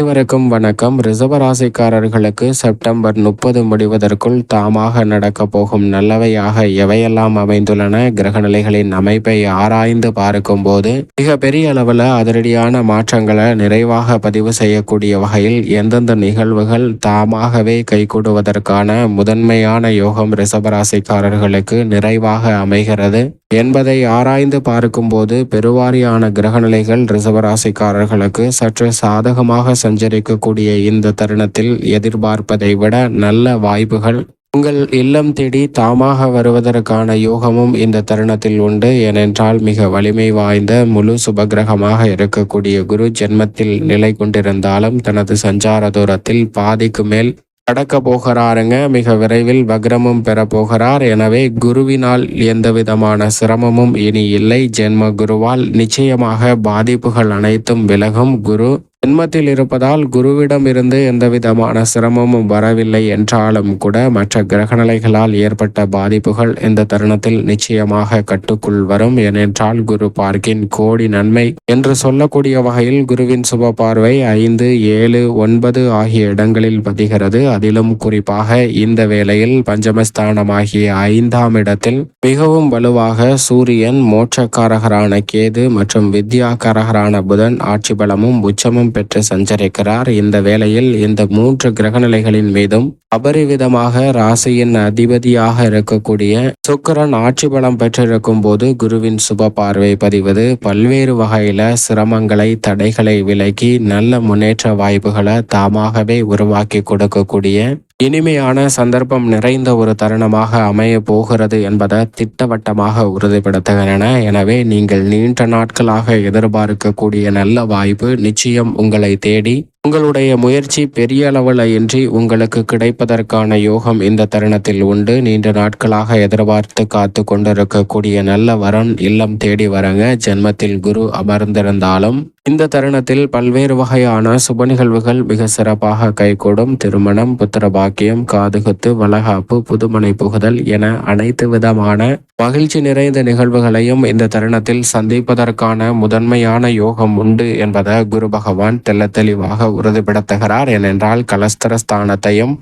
அனைவருக்கும் வணக்கம். ரிசர்வராசிக்காரர்களுக்கு செப்டம்பர் முப்பது முடிவதற்குள் தாமாக நடக்க போகும் நல்லவையாக எவையெல்லாம் அமைந்துள்ளன? கிரகநிலைகளின் அமைப்பை ஆராய்ந்து பார்க்கும்போது மிக பெரிய அளவில் அதிரடியான மாற்றங்களை நிறைவாக பதிவு செய்யக்கூடிய வகையில் எந்தெந்த நிகழ்வுகள் தாமாகவே கைகூடுவதற்கான முதன்மையான யோகம் ரிசர்வராசிக்காரர்களுக்கு நிறைவாக அமைகிறது. என்பதை ஆராய்ந்து பார்க்கும்போது பெருவாரியான கிரகநிலைகள் ரிசர்வராசிக்காரர்களுக்கு சற்று சாதகமாக சஞ்சரிக்கக்கூடிய இந்த தருணத்தில் எதிர்பார்ப்பதை விட நல்ல வாய்ப்புகள். உங்கள் இல்லம் தேடி தாமாக வருவதற்கான யோகமும் இந்த தருணத்தில் உண்டு. ஏனென்றால் மிக வலிமை வாய்ந்த முழு சுபகிரகமாக இருக்கக்கூடிய குரு ஜென்மத்தில் நிலை கொண்டிருந்தாலும் தனது சஞ்சார தூரத்தில் பாதிக்கு மேல் கடக்க போகிறாருங்க. மிக விரைவில் வக்ரமும் பெற போகிறார் எனவே குருவினால் எந்த விதமான சிரமமும் இனி இல்லை. ஜென்ம குருவால் நிச்சயமாக பாதிப்புகள் அனைத்தும் விலகும். குரு ஜென்மத்தில் இருப்பதால் குருவிடம் இருந்து எந்தவிதமான சிரமமும் வரவில்லை என்றாலும் கூட மற்ற கிரகநிலைகளால் ஏற்பட்ட பாதிப்புகள் இந்த தருணத்தில் நிச்சயமாக கட்டுக்குள் வரும். ஏனென்றால் குரு பார்க்கின் கோடி நன்மை என்று சொல்லக்கூடிய வகையில் குருவின் சுப பார்வை ஐந்து ஏழு ஒன்பது ஆகிய இடங்களில் பதிகிறது. அதிலும் குறிப்பாக இந்த வேளையில் பஞ்சமஸ்தானமாகிய ஐந்தாம் இடத்தில் மிகவும் வலுவாக சூரியன் மோட்சக்காரகரான கேது மற்றும் வித்யாக்காரகரான புதன் ஆட்சி பலமும் உச்சமும் பெற்று சஞ்சரிக்கிறார். இந்த வேளையில் இந்த மூன்று கிரகநிலைகளின் மீதும் அபரிவிதமாக ராசியின் அதிபதியாக இருக்கக்கூடிய சுக்கரன் ஆட்சி பலம் பெற்றிருக்கும் போது குருவின் சுப பார்வை பதிவது பல்வேறு வகையில சிரமங்களை தடைகளை விலக்கி நல்ல முன்னேற்ற வாய்ப்புகளை தாமாகவே உருவாக்கி கொடுக்கக்கூடிய இனிமையான சந்தர்ப்பம் நிறைந்த ஒரு தருணமாக அமைய போகிறது என்பதை திட்டவட்டமாக உறுதிப்படுத்துகின்றன எனவே நீங்கள் நீண்ட நாட்களாக எதிர்பார்க்கக்கூடிய நல்ல வாய்ப்பு நிச்சயம் உங்களை தேடி உங்களுடைய முயற்சி பெரிய அளவில் இன்றி உங்களுக்கு கிடைப்பதற்கான யோகம் இந்த தருணத்தில் உண்டு. நீண்ட நாட்களாக எதிர்பார்த்து காத்து கொண்டிருக்கக்கூடிய நல்ல வரன் இல்லம் தேடி வரங்க. ஜென்மத்தில் குரு அமர்ந்திருந்தாலும் இந்த தருணத்தில் பல்வேறு வகையான சுப நிகழ்வுகள் மிக சிறப்பாக கைகூடும். திருமணம் புத்திர பாக்கியம் காதுகுத்து வளகாப்பு புதுமனை புகுதல் என அனைத்து விதமான மகிழ்ச்சி நிறைந்த நிகழ்வுகளையும் இந்த தருணத்தில் சந்திப்பதற்கான முதன்மையான யோகம் உண்டு என்பதை குரு பகவான் தெல்ல தெளிவாக உறுதிப்படுத்துகிறார் ஏனென்றால் கலஸ்தரஸ்தானத்தையும்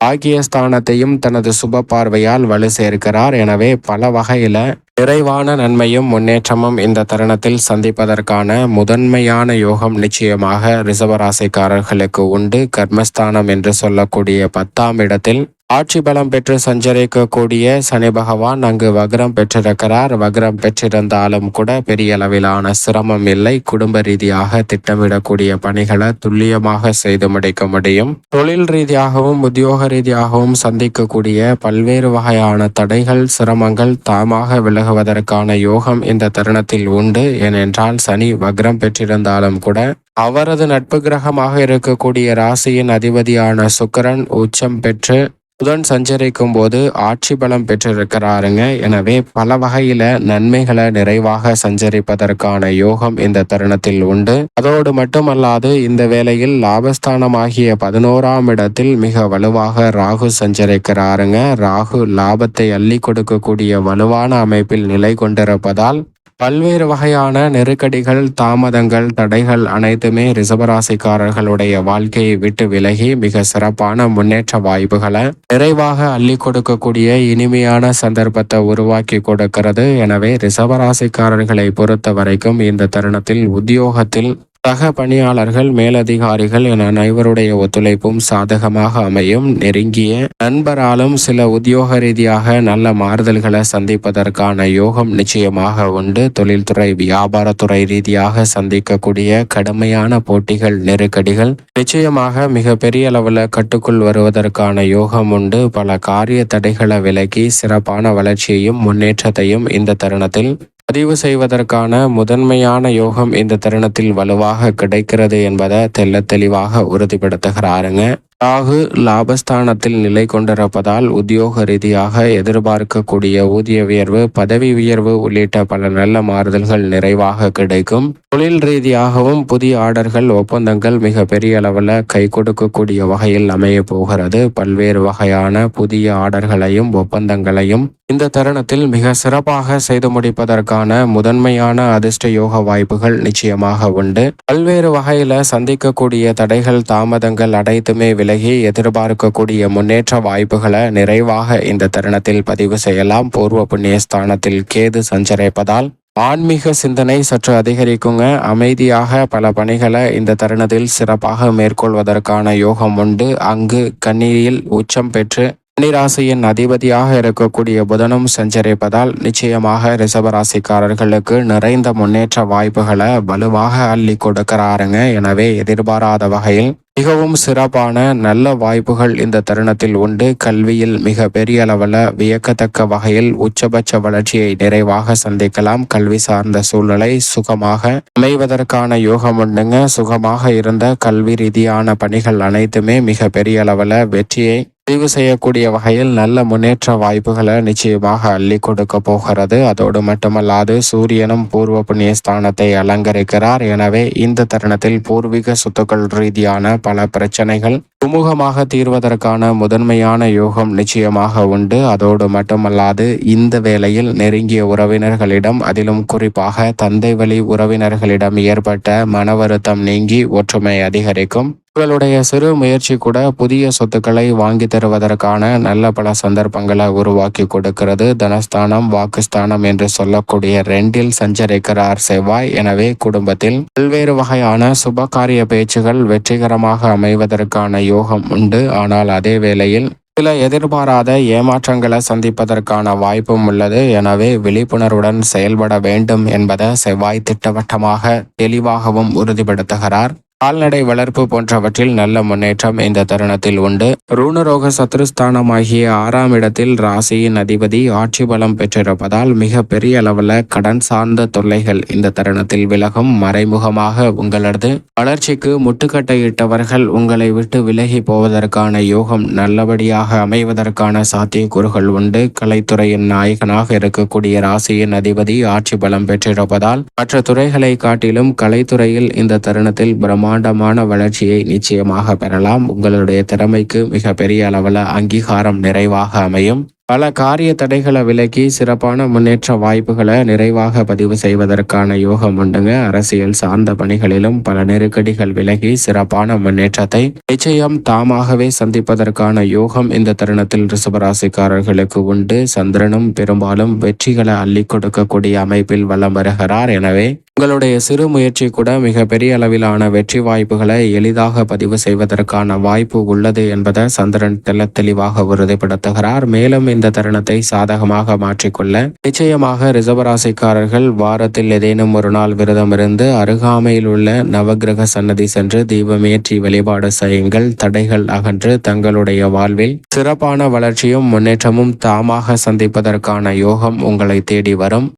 ஆகியஸ்தானத்தையும் தனது சுப பார்வையால் வலு சேர்க்கிறார். எனவே பல வகையில நிறைவான நன்மையும் முன்னேற்றமும் இந்த தருணத்தில் சந்திப்பதற்கான முதன்மையான யோகம் நிச்சயமாக ரிசவராசிக்காரர்களுக்கு உண்டு. கர்மஸ்தானம் என்று சொல்லக்கூடிய பத்தாம் இடத்தில் ஆட்சி பலம் பெற்று சஞ்சரிக்கக்கூடிய சனி பகவான் அங்கு வக்ரம் பெற்றிருக்கிறார். வக்ரம் பெற்றிருந்தாலும் கூட பெரிய அளவிலான சிரமம் இல்லை. குடும்ப ரீதியாக திட்டமிடக்கூடிய பணிகளை துல்லியமாக செய்து முடிக்க முடியும். தொழில் ரீதியாகவும் உத்தியோக ரீதியாகவும் சந்திக்கக்கூடிய பல்வேறு வகையான தடைகள் சிரமங்கள் தாமாக விலகுவதற்கான யோகம் இந்த தருணத்தில் உண்டு. ஏனென்றால் சனி வக்ரம் பெற்றிருந்தாலும் கூட அவரது நட்பு கிரகமாக இருக்கக்கூடிய ராசியின் அதிபதியான சுக்கரன் உச்சம் பெற்று புதன் சஞ்சரிக்கும் போது ஆட்சி பலம் பெற்றிருக்கிறாருங்க. எனவே பல வகையில நன்மைகளை நிறைவாக சஞ்சரிப்பதற்கான யோகம் இந்த தருணத்தில் உண்டு. அதோடு மட்டுமல்லாது இந்த வேளையில் லாபஸ்தானமாகிய பதினோராம் இடத்தில் மிக வலுவாக ராகு சஞ்சரிக்கிறாருங்க. ராகு லாபத்தை அள்ளி கொடுக்கக்கூடிய வலுவான அமைப்பில் நிலை கொண்டிருப்பதால் பல்வேறு வகையான நெருக்கடிகள் தாமதங்கள் தடைகள் அனைத்துமே ரிசபராசிக்காரர்களுடைய வாழ்க்கையை விட்டு விலகி மிக சிறப்பான முன்னேற்ற வாய்ப்புகளை நிறைவாக அள்ளி கொடுக்கக்கூடிய இனிமையான சந்தர்ப்பத்தை உருவாக்கி கொடுக்கிறது. எனவே ரிசபராசிக்காரர்களை பொறுத்த வரைக்கும் இந்த தருணத்தில் உத்தியோகத்தில் சக பணியாளர்கள் மேலதிகாரிகள் என அனைவருடைய ஒத்துழைப்பும் சாதகமாக அமையும். நெருங்கிய நண்பராலும் சில உத்தியோக ரீதியாக நல்ல மாறுதல்களை சந்திப்பதற்கான யோகம் நிச்சயமாக உண்டு. தொழில்துறை வியாபாரத்துறை ரீதியாக சந்திக்கக்கூடிய கடுமையான போட்டிகள் நெருக்கடிகள் நிச்சயமாக மிக பெரிய அளவில் கட்டுக்குள் வருவதற்கான யோகம் உண்டு. பல காரிய தடைகளை விலக்கி சிறப்பான வளர்ச்சியையும் முன்னேற்றத்தையும் இந்த தருணத்தில் பதிவு செய்வதற்கான முதன்மையான யோகம் இந்த தருணத்தில் வலுவாக கிடைக்கிறது என்பதை தெல்ல தெளிவாக உறுதிப்படுத்துகிறாருங்க. ராகு லாபஸ்தானத்தில் நிலை கொண்டிருப்பதால் உத்தியோக ரீதியாக எதிர்பார்க்கக்கூடிய ஊதிய உயர்வு பதவி உயர்வு உள்ளிட்ட பல நல்ல மாறுதல்கள் நிறைவாக கிடைக்கும். தொழில் ரீதியாகவும் புதிய ஆர்டர்கள் ஒப்பந்தங்கள் மிக பெரிய அளவில் கை கொடுக்கக்கூடிய வகையில் அமைய போகிறது. பல்வேறு வகையான புதிய ஆர்டர்களையும் ஒப்பந்தங்களையும் இந்த தருணத்தில் மிக சிறப்பாக செய்து முடிப்பதற்கான முதன்மையான அதிர்ஷ்ட யோக வாய்ப்புகள் நிச்சயமாக உண்டு. பல்வேறு வகையில சந்திக்கக்கூடிய தடைகள் தாமதங்கள் அனைத்துமே விலகி எதிர்பார்க்கக்கூடிய முன்னேற்ற வாய்ப்புகளை நிறைவாக இந்த தருணத்தில் பதிவு செய்யலாம். பூர்வ புண்ணிய ஸ்தானத்தில் கேது சஞ்சரிப்பதால் ஆன்மீக சிந்தனை சற்று அதிகரிக்குங்க. அமைதியாக பல பணிகளை இந்த தருணத்தில் சிறப்பாக மேற்கொள்வதற்கான யோகம் உண்டு. அங்கு கண்ணீரில் உச்சம் பெற்று ராசியின் அதிபதியாக இருக்கக்கூடிய புதனும் சஞ்சரிப்பதால் நிச்சயமாக ரிசபராசிக்காரர்களுக்கு நிறைந்த முன்னேற்ற வாய்ப்புகளை வலுவாக அள்ளி கொடுக்கிறாருங்க. எனவே எதிர்பாராத வகையில் மிகவும் சிறப்பான நல்ல வாய்ப்புகள் இந்த தருணத்தில் உண்டு. கல்வியில் மிக பெரிய அளவில் வியக்கத்தக்க வகையில் உச்சபட்ச வளர்ச்சியை நிறைவாக சந்திக்கலாம். கல்வி சார்ந்த சூழ்நிலை சுகமாக அமைவதற்கான யோகம் உண்டுங்க. சுகமாக இருந்த கல்வி ரீதியான பணிகள் அனைத்துமே மிக பெரிய அளவில் வெற்றியை பதிவு செய்யக்கூடிய வகையில் நல்ல முன்னேற்ற வாய்ப்புகளை நிச்சயமாக அள்ளி கொடுக்க போகிறது. அதோடு மட்டுமல்லாது சூரியனும் பூர்வ புண்ணிய ஸ்தானத்தை அலங்கரிக்கிறார். எனவே இந்த தருணத்தில் பூர்வீக சொத்துக்கள் ரீதியான பல பிரச்சனைகள் சுமூகமாக தீர்வதற்கான முதன்மையான யோகம் நிச்சயமாக உண்டு. அதோடு மட்டுமல்லாது இந்த வேளையில் நெருங்கிய உறவினர்களிடம் அதிலும் குறிப்பாக தந்தை வழி உறவினர்களிடம் ஏற்பட்ட மன வருத்தம் நீங்கி ஒற்றுமை அதிகரிக்கும். உங்களுடைய சிறு முயற்சி கூட புதிய சொத்துக்களை வாங்கி தருவதற்கான நல்ல பல சந்தர்ப்பங்களை உருவாக்கி கொடுக்கிறது. தனஸ்தானம் வாக்குஸ்தானம் என்று சொல்லக்கூடிய ரெண்டில் சஞ்சரிக்கிறார் செவ்வாய். எனவே குடும்பத்தில் பல்வேறு வகையான சுபகாரிய பேச்சுகள் வெற்றிகரமாக அமைவதற்கான யோகம் உண்டு. ஆனால் அதே வேளையில் சில எதிர்பாராத ஏமாற்றங்களை சந்திப்பதற்கான வாய்ப்பும் உள்ளது. எனவே விழிப்புணர்வுடன் செயல்பட வேண்டும் என்பதை செவ்வாய் திட்டவட்டமாக தெளிவாகவும் உறுதிப்படுத்துகிறார். கால்நடை வளர்ப்பு போன்றவற்றில் நல்ல முன்னேற்றம் இந்த தருணத்தில் உண்டு. ரூணரோக சத்ருஸ்தானமாகிய ஆறாம் இடத்தில் ராசியின் அதிபதி ஆட்சி பலம் பெற்றிருப்பதால் மிக பெரிய அளவில் கடன் சார்ந்த தொல்லைகள் இந்த தருணத்தில் விலகும் மறைமுகமாக உங்களது வளர்ச்சிக்கு முட்டுக்கட்டையிட்டவர்கள் உங்களை விட்டு விலகி போவதற்கான யோகம் நல்லபடியாக அமைவதற்கான சாத்தியக்கூறுகள் உண்டு. கலைத்துறையின் நாயகனாக இருக்கக்கூடிய ராசியின் அதிபதி ஆட்சி பலம் பெற்றிருப்பதால் மற்ற துறைகளை காட்டிலும் கலைத்துறையில் இந்த தருணத்தில் பிரம்ம பிரம்மாண்டமான வளர்ச்சியை நிச்சயமாக பெறலாம். உங்களுடைய திறமைக்கு மிக பெரிய அளவில் அங்கீகாரம் நிறைவாக அமையும். பல காரிய தடைகளை விலக்கி சிறப்பான முன்னேற்ற வாய்ப்புகளை நிறைவாக பதிவு செய்வதற்கான யோகம் உண்டுங்க. அரசியல் சார்ந்த பணிகளிலும் பல நெருக்கடிகள் விலகி சிறப்பான முன்னேற்றத்தை நிச்சயம் தாமாகவே சந்திப்பதற்கான யோகம் இந்த தருணத்தில் ரிசபராசிக்காரர்களுக்கு உண்டு. சந்திரனும் பெரும்பாலும் வெற்றிகளை அள்ளி கொடுக்கக்கூடிய அமைப்பில் வலம் வருகிறார். எனவே உங்களுடைய சிறு முயற்சி கூட மிக பெரிய அளவிலான வெற்றி வாய்ப்புகளை எளிதாக பதிவு செய்வதற்கான வாய்ப்பு உள்ளது என்பதை சந்திரன் தெல்ல தெளிவாக உறுதிப்படுத்துகிறார். மேலும் இந்த தருணத்தை சாதகமாக மாற்றிக்கொள்ள நிச்சயமாக ரிசர்வராசிக்காரர்கள் வாரத்தில் ஏதேனும் ஒரு நாள் விரதம் இருந்து அருகாமையில் உள்ள நவகிரக சன்னதி சென்று தீபமேற்றி வழிபாடு செய்யுங்கள். தடைகள் அகன்று தங்களுடைய வாழ்வில் சிறப்பான வளர்ச்சியும் முன்னேற்றமும் தாமாக சந்திப்பதற்கான யோகம் உங்களை தேடி வரும்.